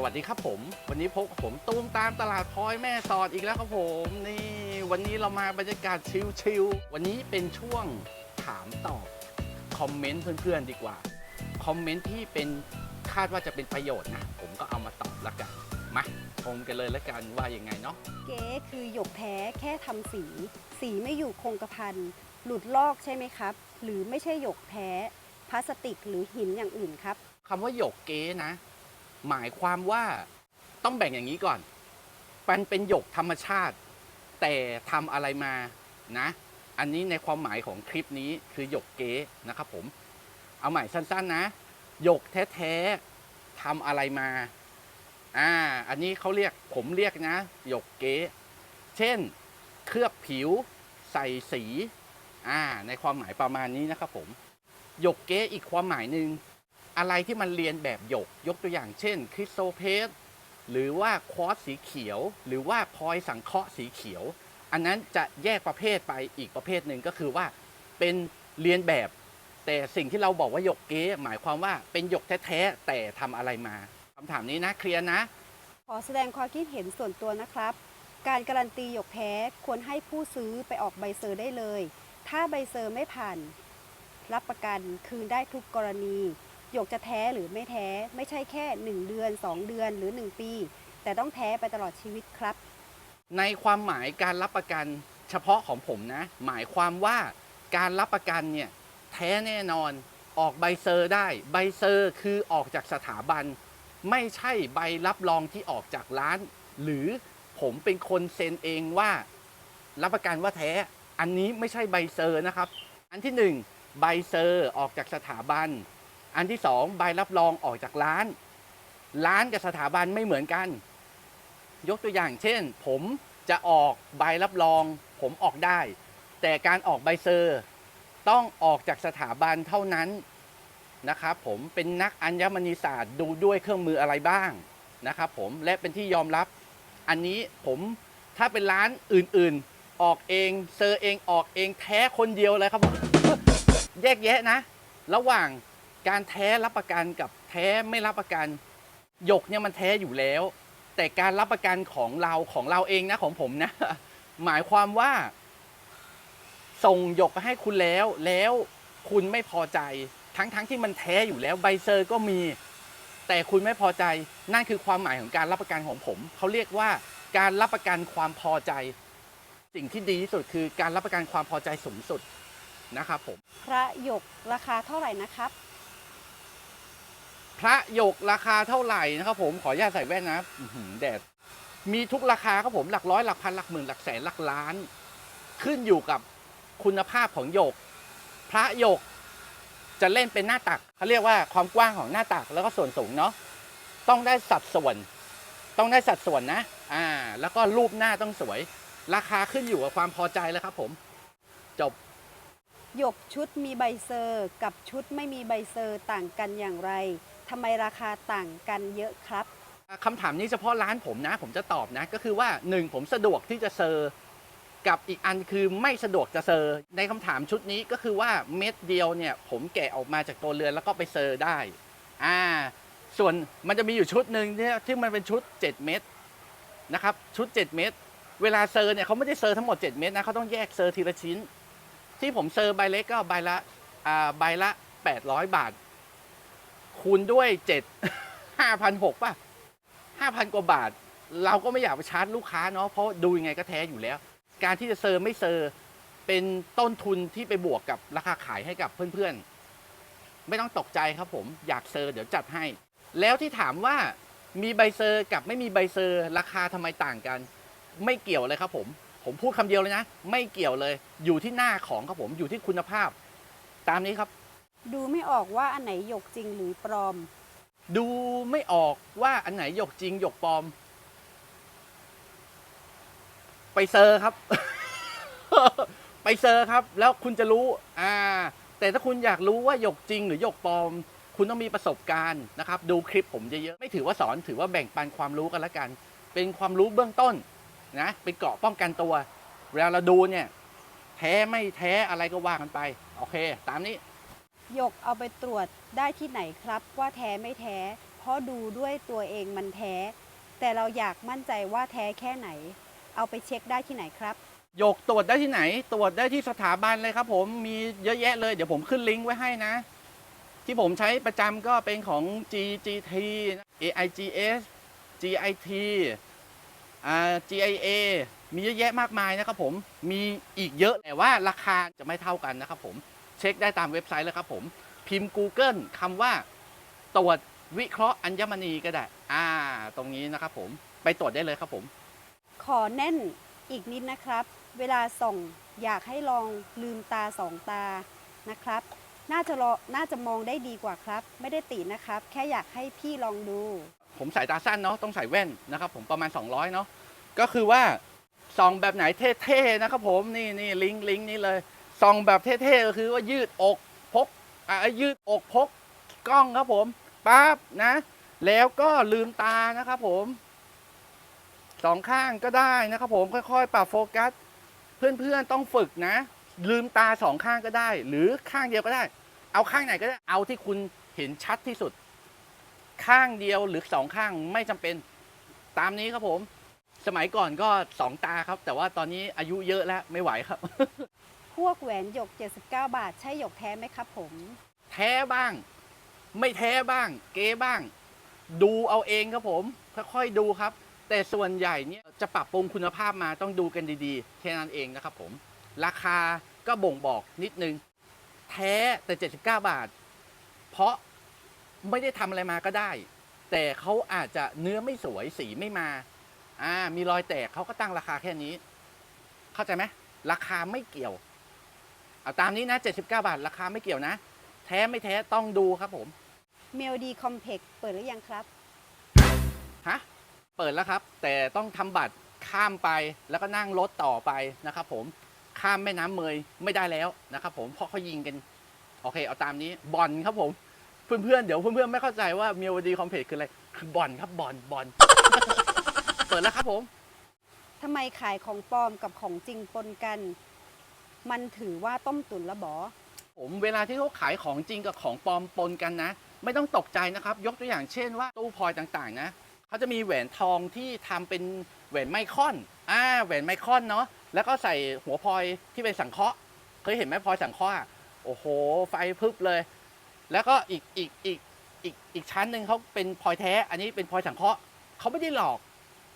สวัสดีครับผม วันนี้พบกับผมตูมตามตลาดพลอยแม่สอดอีกแล้วครับผมนี่วันนี้เรามาบรรยากาศชิลๆวันนี้เป็นช่วงถามตอบคอมเมนต์เพื่อนๆดีกว่าคอมเมนต์ที่เป็นคาดว่าจะเป็นประโยชน์นะผมก็เอามาตอบละกันมาชมกันเลยละกันว่ายังไงเนาะเก๊คือหยกแท้แค่ทำสี สีไม่อยู่คงกระพันหลุดลอกใช่ไหมครับ หรือไม่ใช่หยกแท้พลาสติกหรือหินอย่างอื่นครับคำว่าหยกเก๊นะ หมายความว่าต้องแบ่งอย่างนี้ก่อนมันเป็นหยกธรรมชาติ แต่ทำอะไรมานะ อันนี้ในความหมายของคลิปนี้คือหยกเก๊นะครับผม เอาใหม่สั้นๆนะ หยกแท้ๆทำอะไรมา อ่า อันนี้เขาเรียกผมเรียกนะ หยกเก๊เช่น เคลือบผิวใส่สี อ่า ในความหมายประมาณนี้นะครับผม หยกเก๊อีกความหมายหนึ่ง อะไรที่มันเรียนแบบหยก ยกตัวอย่างเช่น คริสโตเพสหรือว่าคอตซ์สีเขียว หรือว่าพลอยสังเคราะห์สีเขียว อันนั้นจะแยกประเภทไปอีกประเภทหนึ่งก็คือว่าเป็นเรียนแบบ แต่สิ่งที่เราบอกว่าหยกเก๊หมายความว่าเป็นหยกแท้ๆแต่ทำอะไรมาคำถามนี้นะเคลียร์นะ ขอแสดงความคิดเห็นส่วนตัวนะครับ การการันตีหยกแท้ควรให้ผู้ซื้อไปออกใบเซอร์ได้เลย ถ้าใบเซอร์ไม่ผ่าน รับประกันคืนได้ทุกกรณี หยกจะแท้หรือไม่แท้ไม่ใช่แค่ 1 เดือน 2 เดือนหรือ 1 ปี แต่ต้องแท้ไปตลอดชีวิตครับ ในความหมายการรับประกันเฉพาะของผมนะ หมายความว่าการรับประกันเนี่ยแท้แน่นอนออกใบเซอร์ได้ ใบเซอร์คือออกจากสถาบัน ไม่ใช่ใบรับรองที่ออกจากร้าน หรือผมเป็นคนเซ็นเองว่า รับประกันว่าแท้ อันนี้ไม่ใช่ใบเซอร์นะครับ อันที่หนึ่งใบเซอร์ออกจากสถาบัน อันที่สองใบรับรองออกจากร้าน ร้านกับสถาบันไม่เหมือนกัน ยกตัวอย่างเช่น ผมจะออกใบรับรอง ผมออกได้ แต่การออกใบเซอร์ต้องออกจากสถาบันเท่านั้นนะครับผมเป็นนักอัญมณีศาสตร์ดูด้วยเครื่องมืออะไรบ้างนะครับผมและเป็นที่ยอมรับ อันนี้ผมถ้าเป็นร้านอื่นๆ ออกเองเซอร์เองออกเองแท้คนเดียวเลยครับผมแยกแยะนะ ระหว่าง การแท้รับประกันกับแท้ไม่รับประกันหยกเนี่ยมันแท้อยู่แล้ว แต่การรับประกันของเราของเราเองนะของผมนะ หมายความว่า ส่งหยกไปให้คุณแล้ว แล้วคุณไม่พอใจ ทั้งๆทที่มันแท้อยู่แล้วใบเซอร์ก็มี แต่คุณไม่พอใจนั่นคือความหมายของการรับประกันของผมเขาเรียกว่าการรับประกันความพอใจ สิ่งที่ดีที่สุดคือการรับประกันความพอใจสูงสุดนะครับผม พระหยกราคาเท่าไหร่นะครับ พระหยกราคาเท่าไหร่นะครับผมขออนุญาตใส่แว่นนะแดดมีทุกราคาครับผมหลักร้อยหลักพันหลักหมื่นหลักแสนหลักล้าน ขึ้นอยู่กับคุณภาพของหยก พระหยกจะเล่นเป็นหน้าตักเขาเรียกว่าความกว้างของหน้าตักแล้วก็ส่วนสูงเนาะต้องได้สัดส่วน ต้องได้สัดส่วนนะอ่า แล้วก็รูปหน้าต้องสวย ราคาขึ้นอยู่กับความพอใจแล้วครับ ผม จบหยกชุดมีใบเซอร์ กับชุดไม่มีใบเซอร์ต่างกันอย่างไร ทำไมราคาต่างกันเยอะครับ คำถามนี้เฉพาะร้านผมนะ ผมจะตอบนะ ก็คือว่าหนึ่งผมสะดวกที่จะเซอร์กับอีกอันคือไม่สะดวกจะเซอร์ ในคำถามชุดนี้ก็คือว่าเม็ดเดียวเนี่ย ผมแกะออกมาจากตัวเรือนแล้วก็ไปเซอร์ได้อ่าส่วนมันจะมีอยู่ชุดหนึ่งเนี่ยที่มันเป็นชุด 7 เม็ดนะครับชุด 7 เม็ดเวลาเซอร์เนี่ยเขาไม่ได้เซอร์ทั้งหมด 7 เม็ดนะเขาต้องแยกเซอร์ทีละชิ้น ที่ผมเซอร์ใบเล็กก็ใบละอ่าใบละ 800 บาท คูณด้วย7 5,600ป่ะ5,000กว่าบาท เราก็ไม่อยากไปชาร์จลูกค้าเนาะเพราะดูยังไงก็แท้อยู่แล้ว การที่จะเซอร์ไม่เซอร์ เป็นต้นทุนที่ไปบวกกับราคาขายให้กับเพื่อนๆ ไม่ต้องตกใจครับผมอยากเซอร์เดี๋ยวจัดให้ แล้วที่ถามว่ามีใบเซอร์กับไม่มีใบเซอร์ราคาทำไมต่างกัน ไม่เกี่ยวเลยครับผม ผมพูดคำเดียวเลยนะ ไม่เกี่ยวเลย อยู่ที่หน้าของครับผมอยู่ที่คุณภาพ ตามนี้ครับ ดูไม่ออกว่าอันไหนหยกจริงหรือปลอม ดูไม่ออกว่าอันไหนหยกจริงหยกปลอม ไปเซอร์ครับ ไปเซอร์ครับ แล้วคุณจะรู้ อ่า แต่ถ้าคุณอยากรู้ว่าหยกจริงหรือหยกปลอม คุณต้องมีประสบการณ์นะครับ ดูคลิปผมเยอะๆไม่ถือว่าสอนถือว่าแบ่งปันความรู้กันละกัน เป็นความรู้เบื้องต้นนะเป็นเกาะป้องกันตัวเวลาเราดูเนี่ย แท้ไม่แท้อะไรก็ว่ากันไป โอเค ตามนี้ หยกเอาไปตรวจได้ที่ไหนครับว่าแท้ไม่แท้ เพราะดูด้วยตัวเองมันแท้ แต่เราอยากมั่นใจว่าแท้แค่ไหน เอาไปเช็คได้ที่ไหนครับโยกตรวจได้ที่ไหน ตรวจได้ที่สถาบันเลยครับ ผมมีเยอะแยะเลยเดี๋ยวผมขึ้นลิงก์ไว้ให้นะ ที่ผมใช้ประจำก็เป็นของ GGT AIGS GIT อ่า GIA มีเยอะแยะมากมายนะครับผมมีอีกเยอะแต่ว่าราคาจะไม่เท่ากันนะครับผม เช็คได้ตามเว็บไซต์เลยครับผม พิมพ์ Google คำว่าตรวจวิเคราะห์อัญมณีก็ได้ อ่า ตรงนี้นะครับผมไปตรวจได้เลยครับผม ขอแน่นอีกนิดนะครับ เวลาส่องอยากให้ลองลืมตาสองตานะครับ น่าจะรอน่าจะมองได้ดีกว่าครับ ไม่ได้ตินะครับ แค่อยากให้พี่ลองดู ผมสายตาสั้นเนาะต้องใส่แว่นนะครับผมประมาณ 200 เนาะก็คือว่าส่องแบบไหนเท่ๆนะครับผมนี่นี่ลิงก์ลิงก์นี้เลย ส่องแบบเท่ๆก็คือว่ายืดอกพกอ่ายืดอกพกกล้องครับผมปั๊บนะ แล้วก็ลืมตานะครับผมสองข้างก็ได้นะครับผมค่อยๆปรับโฟกัส เพื่อนๆต้องฝึกนะ ลืมตาสองข้างก็ได้ หรือข้างเดียวก็ได้ เอาข้างไหนก็ได้เอาที่คุณเห็นชัดที่สุด ข้างเดียวหรือสองข้างไม่จำเป็นตามนี้ครับผม สมัยก่อนก็สองตาครับ แต่ว่าตอนนี้อายุเยอะแล้วไม่ไหวครับ พวกแหวนหยก 79 บาท ใช่หยกแท้ไหมครับผม แท้บ้าง ไม่แท้บ้าง เก๊บ้าง ดูเอาเองครับผม ค่อยๆดูครับ แต่ส่วนใหญ่เนี่ยจะปรับปรุงคุณภาพมาต้องดูกันดีๆแค่นั้นเองนะครับผม ราคาก็บ่งบอกนิดนึง แท้แต่ 79 บาท เพราะไม่ได้ทำอะไรมาก็ได้ แต่เขาอาจจะเนื้อไม่สวยสีไม่มาอ่ามีรอยแตกเขาก็ตั้งราคาแค่นี้ เข้าใจไหมราคาไม่เกี่ยว เอาตามนี้นะ 79 บาท ราคาไม่เกี่ยวนะ แท้ไม่แท้ต้องดูครับผม เมลดีคอมเพล็กเปิดหรือยังครับ ฮะ เปิดแล้วครับ แต่ต้องทำบัตรข้ามไปแล้วก็นั่งรถต่อไปนะครับผม ข้ามแม่น้ำเมยไม่ได้แล้วนะครับผม เพราะเขายิงกัน โอเค เอาตามนี้บอลครับผม เพื่อนๆ เดี๋ยวเพื่อนๆ ไม่เข้าใจว่าเมลดีคอมเพลคืออะไร คือบอลครับบอลบอล เปิดแล้วครับผม ทำไมขายของปลอมกับของจริงปนกัน มันถือว่าต้มตุ๋นละบอผมเวลาที่เขาขายของจริงกับของปลอมปนกันนะ ไม่ต้องตกใจนะครับ ยกตัวอย่างเช่นว่าตู้พลอยต่างๆ นะเขาจะมีแหวนทองที่ทำเป็นแหวนไมคอนอ่าแหวนไมคอนเนาะแล้วก็ใส่หัวพลอยที่เป็นสังเคราะห์ เคยเห็นไหมพลอยสังเคราะห์โอ้โห ไฟพึบเลย แล้วก็อีกอีกอีกอีกอีกชั้นหนึ่งเขาเป็นพลอยแท้ อันนี้เป็นพลอยสังเคราะห์เขาไม่ได้หลอก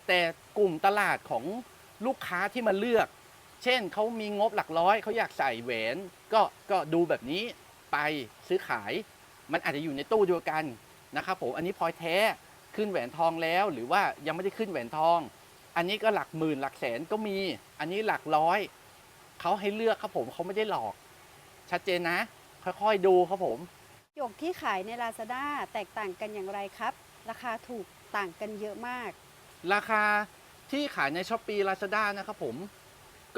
แต่กลุ่มตลาดของลูกค้าที่มาเลือก เช่นเขามีงบหลักร้อยเขาอยากใส่แหวนก็ก็ดูแบบนี้ไปซื้อขาย มันอาจจะอยู่ในตู้เดียวกันนะครับผมอันนี้พลอยแท้ขึ้นแหวนทองแล้ว หรือว่ายังไม่ได้ขึ้นแหวนทอง อันนี้ก็หลักหมื่นหลักแสนก็มี อันนี้หลักร้อยเขาให้เลือกครับผมเขาไม่ได้หลอก ชัดเจนนะ ค่อยๆดูครับผมหยกที่ขายใน Lazada แตกต่างกันอย่างไรครับ ราคาถูกต่างกันเยอะมาก ราคาที่ขายในช้อปปี้ลาซาด้านะครับผม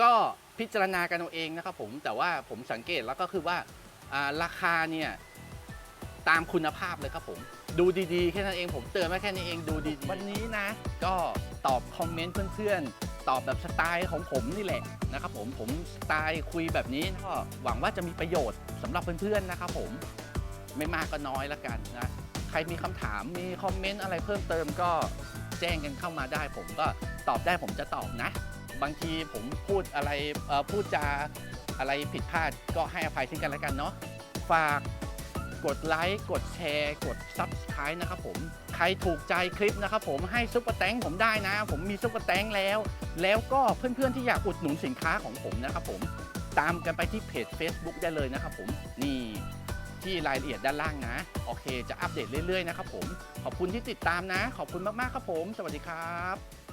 ก็พิจารณากันเอาเองนะครับผมแต่ว่าผมสังเกตแล้วก็คือว่าอ่าราคาเนี่ยตามคุณภาพเลยครับผมดูดีๆ แค่นั้นเองผมเตือนไว้แค่นี้เองดูดีๆวันนี้นะ ก็ตอบคอมเมนต์เพื่อนๆ ตอบแบบสไตล์ของผมนี่แหละนะครับผมผมสไตล์คุยแบบนี้ก็หวังว่าจะมีประโยชน์สำหรับเพื่อนๆนะครับผมไม่มากก็น้อยละกันนะใครมีคำถามมีคอมเมนต์อะไรเพิ่มเติมก็แจ้งกันเข้ามาได้ ผมก็ตอบได้ผมจะตอบนะ บางทีผมพูดอะไรพูดจาอะไรผิดพลาดก็ให้อภัยซึ่งกันและกันเนาะฝากกดไลค์กดแชร์ กด Subscribe นะครับผม ใครถูกใจคลิปนะครับผมให้ซุปเปอร์แตงผมได้นะ ผมมีซุปเปอร์แตงแล้ว แล้วก็เพื่อนๆที่อยากอุดหนุนสินค้าของผมนะครับผมตามกันไปที่เพจ Facebook ได้เลยนะครับผมนี่ที่รายละเอียดด้านล่างนะ โอเค จะอัปเดตเรื่อยๆนะครับผม ขอบคุณที่ติดตามนะ ขอบคุณมากๆครับผม สวัสดีครับ